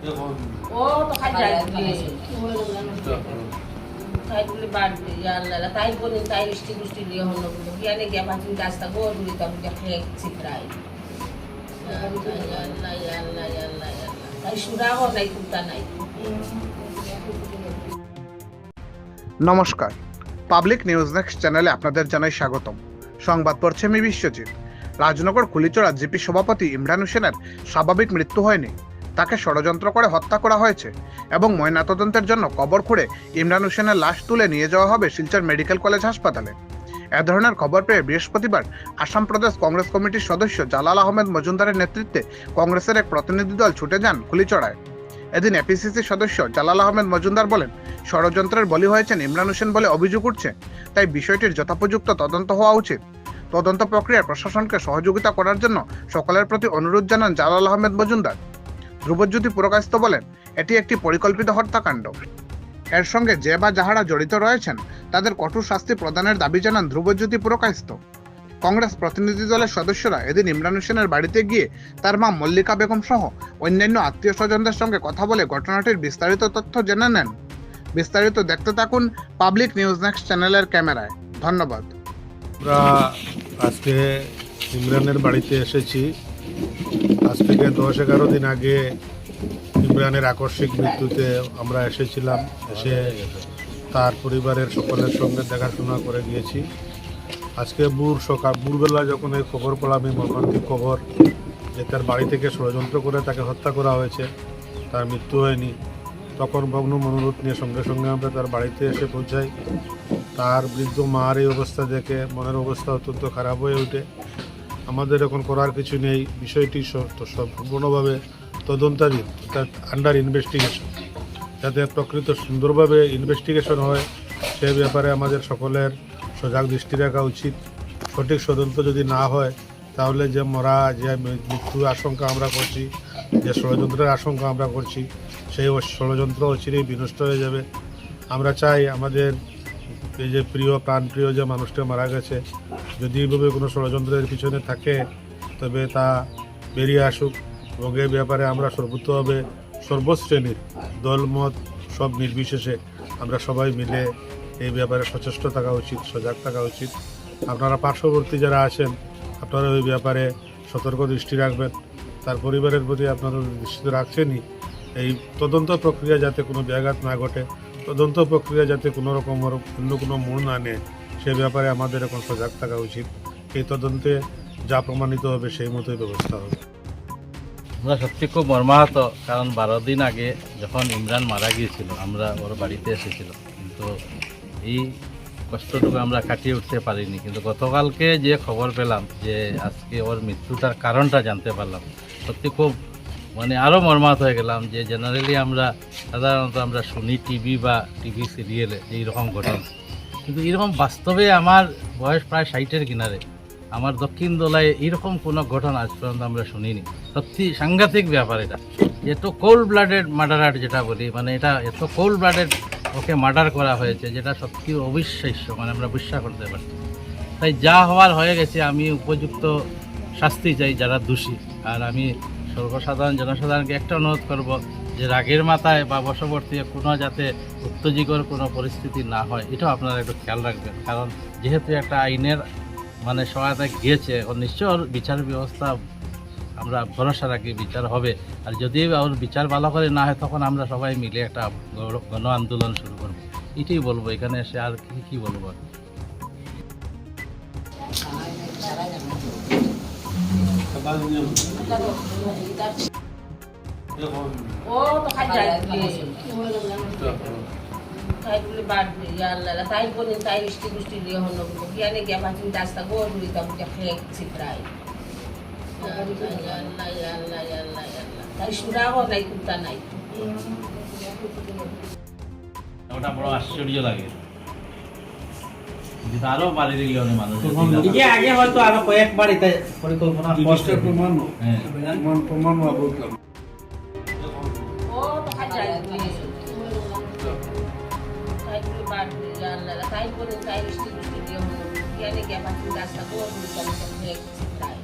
ও তো খাই যায় তাই বলে বাদ আল্লাহ তাই বলে তাই মিষ্টি মিষ্টি লিয়ে হলো বলে। গিয়ানে গিয়া পাঁচিন রাস্তা গো দুই তা বুঝে খেয়ে ছিটরাই আল্লাহ আল্লাহ আল্লাহ আল্লাহ তাই সুরাও নাই কুতা নাই। নমস্কার। পাবলিক নিউজ নেক্সট চ্যানেলে আপনাদের জানাই স্বাগতম। সংবাদ পড়ছে আমি বিশ্বজিৎ। রাজনগর কুলিচড়া জিপি সভাপতি ইমরান হোসেনের স্বাভাবিক মৃত্যু হয়নি। তাকে ষড়যন্ত্র করে হত্যা করা হয়েছে এবং ময়নাতদন্তের জন্য কবর খুঁড়ে ইমরান হোসেনের লাশ তুলে নিয়ে যাওয়া হবে শিলচর মেডিকেল কলেজ হাসপাতালে। এ ধরনের খবর পেয়ে বৃহস্পতিবার আসাম প্রদেশ কংগ্রেস কমিটির সদস্য জালাল আহমেদ মজুমদারের নেতৃত্বে কংগ্রেসের এক প্রতিনিধি দল ছুটে যান কুলিচড়ায় এদিন এপিসিসি সদস্য জালাল আহমেদ মজুমদার বলেন, ষড়যন্ত্রের বলি হয়েছেন ইমরান হোসেন বলে অভিযোগ উঠছে, তাই বিষয়টির যথোপযুক্ত তদন্ত হওয়া উচিত। তদন্ত প্রক্রিয়ায় প্রশাসনকে সহযোগিতা করার জন্য সকলের প্রতি অনুরোধ জানান জালাল আহমেদ মজুমদার। ধ্রুবজ্যোতি পুরকাস্ত বলেন, এটি একটি পরিকল্পিত হত্যাকাণ্ড। এর সঙ্গে যে বা যাহারা জড়িত রয়েছেন, তাদের কঠোর শাস্তি প্রদানের দাবি জানান ধ্রুবজ্যোতি পুরকাস্ত কংগ্রেস প্রতিনিধি দলের সদস্যরা এদিন ইমরান হোসেনের বাড়িতে গিয়ে তার মা মল্লিকা বেগম সহ অন্যান্য আত্মীয় স্বজনদের সঙ্গে কথা বলে ঘটনাটির বিস্তারিত তথ্য জেনে নেন। বিস্তারিত দেখতে থাকুন পাবলিক নিউজ নেক্সট চ্যানেলের ক্যামেরায়। ধন্যবাদ। আজকে ইমরানের বাড়িতে এসেছি। আজ থেকে দশ এগারো দিন আগে ইমরানের আকস্মিক মৃত্যুতে আমরা এসেছিলাম, এসে তার পরিবারের সকলের সঙ্গে দেখাশোনা করে গিয়েছি। আজকে বুর সকাল, ভোরবেলা যখন এই খবর পেলাম, এই মর্মান্তিক খবর যে তার বাড়ি থেকে ষড়যন্ত্র করে তাকে হত্যা করা হয়েছে, তার মৃত্যু হয়নি, তখন ভগ্ন মনোরোধ নিয়ে সঙ্গে সঙ্গে আমরা তার বাড়িতে এসে পৌঁছাই। তার বৃদ্ধ মার এই অবস্থা দেখে মনের অবস্থা অত্যন্ত খারাপ হয়ে ওঠে। আমাদের এখন করার কিছু নেই। বিষয়টি সম্পূর্ণভাবে তদন্তাধীন অর্থাৎ আন্ডার ইনভেস্টিগেশন যাতে প্রকৃত সুন্দরভাবে ইনভেস্টিগেশন হয়, সে ব্যাপারে আমাদের সকলের সজাগ দৃষ্টি রাখা উচিত। সঠিক তদন্ত যদি না হয়, তাহলে যে মরা, যে মৃত্যুর আশঙ্কা আমরা করছি, যে ষড়যন্ত্রের আশঙ্কা আমরা করছি, সেই ষড়যন্ত্র অচিরেই বিনষ্ট হয়ে যাবে। আমরা চাই আমাদের এই যে প্রিয় প্রাণপ্রিয় যে মানুষটা মারা গেছে, যদি এইভাবে কোনো ষড়যন্ত্রের পিছনে থাকে, তবে তা বেরিয়ে আসুক এবং এই ব্যাপারে আমরা সর্বোত্তভাবে সর্বশ্রেণীর দলমত সব নির্বিশেষে আমরা সবাই মিলে এই ব্যাপারে সচেষ্ট থাকা উচিত, সজাগ থাকা উচিত। আপনারা পার্শ্ববর্তী যারা আছেন, আপনারা ওই ব্যাপারে সতর্ক দৃষ্টি রাখবেন। তার পরিবারের প্রতি আপনারা দৃষ্টি রাখছেনই। এই তদন্ত প্রক্রিয়া যাতে কোনো ব্যাঘাত না ঘটে তদন্ত প্রক্রিয়া যাতে কোনো রকম অন্য কোনো মোড় না নেয়, সে ব্যাপারে আমাদের এখন সজাগ থাকা উচিত। এই তদন্তে যা প্রমাণিত হবে সেই মতোই ব্যবস্থা হবে। আমরা সত্যি খুব মর্মাহত, কারণ বারো দিন আগে যখন ইমরান মারা গিয়েছিল, আমরা ওর বাড়িতে এসেছিল। কিন্তু এই কষ্টটুকু আমরা কাটিয়ে উঠতে পারিনি। কিন্তু গতকালকে যে খবর পেলাম যে আজকে ওর মৃত্যুটার কারণটা জানতে পারলাম। সত্যি খুব মানে আরও মর্মাহত হয়ে গেলাম যে জেনারেলি আমরা সাধারণত আমরা শুনি টিভি বা টিভি সিরিয়ালে এইরকম ঘটনা। কিন্তু এরকম বাস্তবে আমার বয়স প্রায় ষাটের কিনারে, আমার দক্ষিণ দোলায় এরকম কোনো ঘটনা আজ পর্যন্ত আমরা শুনিনি। সত্যি সাংঘাতিক ব্যাপার এটা। এত কোল্ড ব্লাডেড মার্ডারার যেটা বলি মানে এটা এত কোল্ড ব্লাডেড ওকে মার্ডার করা হয়েছে, যেটা সত্যি অবিশ্বাস্য মানে আমরা বিশ্বাস করতে পারছি তাই যা হওয়ার হয়ে গেছে, আমি উপযুক্ত শাস্তি চাই যারা দোষী। আর আমি সর্বসাধারণ জনসাধারণকে একটা অনুরোধ করব যে রাগের মাথায় বা বশবর্তী কোনো যাতে উত্তেজিকর কোনো পরিস্থিতি না হয়, এটাও আপনারা একটু খেয়াল রাখবেন। কারণ যেহেতু একটা আইনের মানে সহায়তা গিয়েছে, ও নিশ্চয় বিচার ব্যবস্থা আমরা ভরসা রাখি, বিচার হবে। আর যদি ওর বিচার ভালো করে না হয়, তখন আমরা সবাই মিলে একটা গণ- আন্দোলন শুরু করব। এটাই বলব, এখানে এসে আর কি কি বলব? তাই বাদ দে আল্লাহ তাই বলে তাই মিষ্টি মিষ্টি লিয়ে হলো গিয়ানে গিয়া পাঁচিন রাস্তা গো দুই তা বুঝে খেয়ে ছিটরাই আল্লাহ আল্লাহ আল্লাহ আল্লাহ তাই সুরাও নাই কুতা নাই ওটা বড় আশ্চর্য লাগে। আরও বাড়ি দিল অনেক মানুষ ইয়ে আগে হয়তো আরও কয়েকবার এটা পরিকল্পনা করছে হ্যাঁ। ও তো খাই যায় তাই